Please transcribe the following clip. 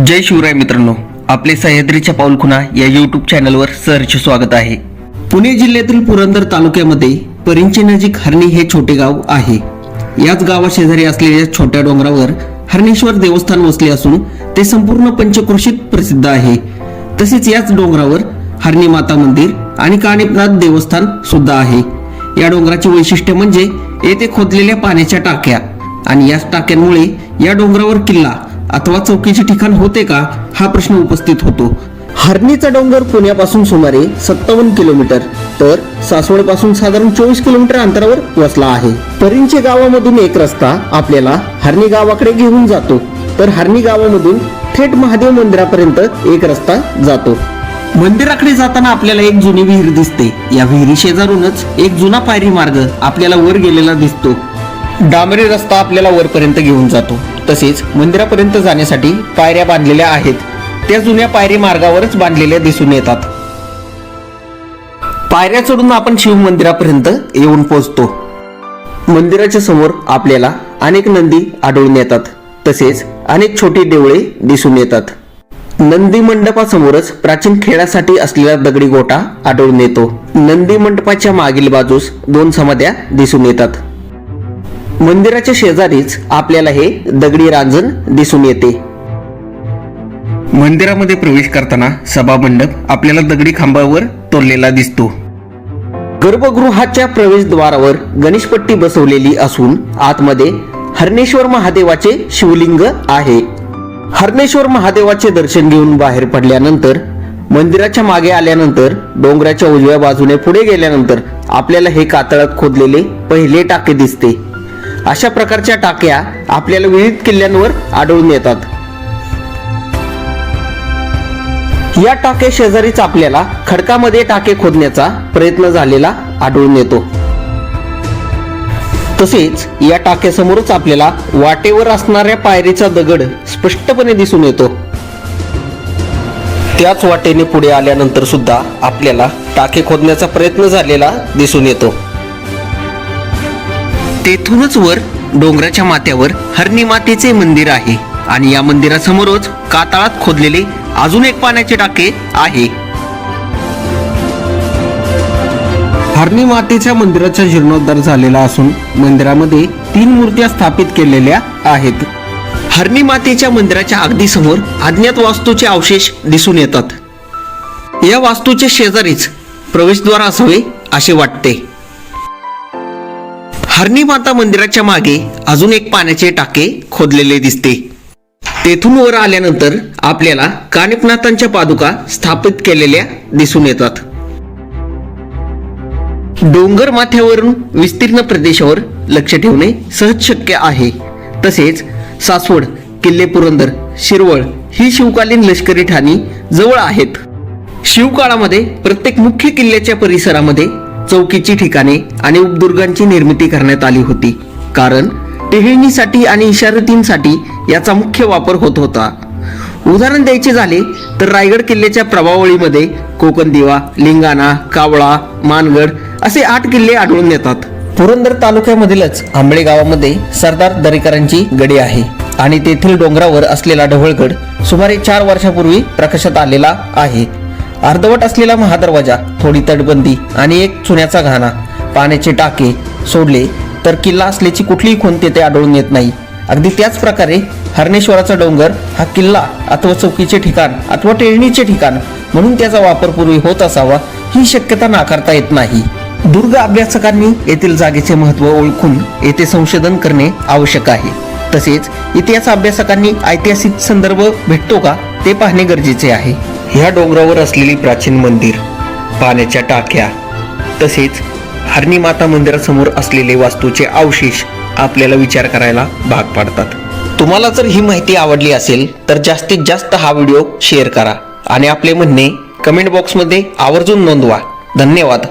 जय शिवराय मित्रांनो आपले सह्याद्रीच्या पाऊलखुणा या यूट्यूब चॅनलवर सहर्ष स्वागत आहे. पुणे जिल्ह्यातील पुरंदर तालुक्यामध्ये परिंचे नजीक हरणी हे छोटे गाव आहे. याच गावाशेजारी असलेल्या छोट्या डोंगरावर हरणेश्वर देवस्थान वसले असून ते संपूर्ण पंचक्रोशीत प्रसिद्ध आहे. तसेच याच डोंगरावर हरणी माता मंदिर आणि काणिपनाथ देवस्थान सुद्धा आहे. या डोंगराचे वैशिष्ट्य म्हणजे येथे खोदलेल्या पाण्याच्या टाक्या आणि याच टाक्यांमुळे या डोंगरावर किल्ला अथवा चौकीचे ठिकाण होते का? हा प्रश्न उपस्थित होतो. हरणीचा डोंगर पुण्यापासून सुमारे सत्तावन्न किलोमीटर तर सासवडपासून साधारण चोवीस किलोमीटर अंतरावर वसला आहे. परिंचे गावामधून एक रस्ता आपल्याला हरणी गावाकडे घेऊन जातो. तर हरणी गावामधून थेट महादेव मंदिरापर्यंत एक रस्ता जातो. मंदिराकडे जाताना आपल्याला एक जुनी विहीर दिसते. या विहिरी शेजारूनच एक जुना पायरी मार्ग आपल्याला वर गेलेला दिसतो. डांबरी रस्ता आपल्याला वरपर्यंत घेऊन जातो. तसेच मंदिरापर्यंत जाण्यासाठी पायऱ्या बांधलेल्या आहेत. त्या जुन्या पायरी मार्गावरच बांधलेल्या दिसून येतात. पायऱ्या चढून आपण शिव मंदिरापर्यंत येऊन पोहोचतो. मंदिराच्या समोर आपल्याला अनेक नंदी आढळून येतात. तसेच अनेक छोटी देवळे दिसून येतात. नंदी मंडपासमोरच प्राचीन खेळासाठी असलेला दगडी गोटा आढळून येतो. नंदी मंडपाच्या मागील बाजूस दोन समाध्या दिसून येतात. मंदिराच्या शेजारीच आपल्याला हे दगडी रांजण दिसून येते. मंदिरामध्ये प्रवेश करताना सभा मंडप आपल्याला दगडी खांबावर तोडलेला दिसतो. गर्भगृहाच्या प्रवेशद्वारावर गणेशपट्टी बसवलेली असून आतमध्ये हरणेश्वर महादेवाचे शिवलिंग आहे. हरणेश्वर महादेवाचे दर्शन घेऊन बाहेर पडल्यानंतर मंदिराच्या मागे आल्यानंतर डोंगराच्या उजव्या बाजूने पुढे गेल्यानंतर आपल्याला हे कातळात खोदलेले पहिले टाके दिसते. अशा प्रकारच्या टाक्या आपल्याला विविध किल्ल्यांवर आढळून येतात. या टाके शेजारीच आपल्याला खडकामध्ये टाके खोदण्याचा प्रयत्न झालेला आढळून येतो. तसेच या टाक्यासमोरच आपल्याला वाटेवर असणाऱ्या पायरीचा दगड स्पष्टपणे दिसून येतो. त्याच वाटेने पुढे आल्यानंतर सुद्धा आपल्याला टाके खोदण्याचा प्रयत्न झालेला दिसून येतो. तेथूनच वर डोंगराच्या माथ्यावर हरणी मातेचे मंदिर आहे. आणि या मंदिरासमोरच कातळात खोदलेले अजून एक पाण्याचे टाके आहे. हरणी मातेच्या मंदिराचा जीर्णोद्धार झालेला असून मंदिरामध्ये तीन मूर्त्या स्थापित केलेल्या आहेत. हरणी मातेच्या मंदिराच्या अगदी समोर अज्ञात वास्तूचे अवशेष दिसून येतात. या वास्तूच्या शेजारीच प्रवेशद्वार असावे असे वाटते. हरणी माता मंदिराच्या मागे अजून एक पाण्याचे टाके खोदलेले दिसते. तेथून वर आल्यानंतर आपल्याला कानिपनाथांच्या पादुका स्थापित केलेल्या दिसून येतात. डोंगर माथ्यावरून विस्तीर्ण प्रदेशावर लक्ष ठेवणे सहज शक्य आहे. तसेच सासवड किल्ले पुरंदर शिरवळ ही शिवकालीन लष्करी ठाणी जवळ आहेत. शिवकाळामध्ये प्रत्येक मुख्य किल्ल्याच्या परिसरामध्ये चौकीची ठिकाणे आणि उपदुर्गांची निर्मिती करण्यात आली होती. कारण टेहळणीसाठी आणि इशारतींसाठी याचा मुख्य वापर होत होता. उदाहरण द्यायचे झाले तर रायगड किल्ल्याच्या प्रभावळीमध्ये कोकण दिवा लिंगाणा कावळा मानगड असे आठ किल्ले आढळून येतात. पुरंदर तालुक्यामधीलच आंबळे गावामध्ये सरदार दरेकरांची गडी आहे आणि तेथील डोंगरावर असलेला ढवळगड सुमारे चार वर्षापूर्वी प्रकाशात आलेला आहे. अर्धवट असलेला महादरवाजा थोडी तटबंदी आणि एक चुन्याचा घाणा. पाण्याचे टाके सोडले तर किल्ला असल्याची कुठलीही खूण तेथे आढळून येत नाही. अगदी त्याच प्रकारे हरणेश्वराचा डोंगर हा किल्ला अथवा चौकीचे ठिकाण अथवा टेळणीचे ठिकाण म्हणून त्याचा वापर पूर्वी होत असावा ही शक्यता नाकारता येत नाही. दुर्ग अभ्यासकांनी येथील जागेचे महत्त्व ओळखून येथे संशोधन करणे आवश्यक आहे. तसेच इतिहास अभ्यासकांनी ऐतिहासिक संदर्भ भेटतो का ते पाहणे गरजेचे आहे. ह्या डोंगरावर असलेली प्राचीन मंदिर पाण्याच्या टाक्या तसेच हरणी माता मंदिरासमोर असलेले वास्तूचे अवशेष आपल्याला विचार करायला भाग पाडतात. तुम्हाला जर ही माहिती आवडली असेल तर जास्तीत जास्त हा व्हिडिओ शेअर करा आणि आपले म्हणणे कमेंट बॉक्समध्ये आवर्जून नोंदवा. धन्यवाद.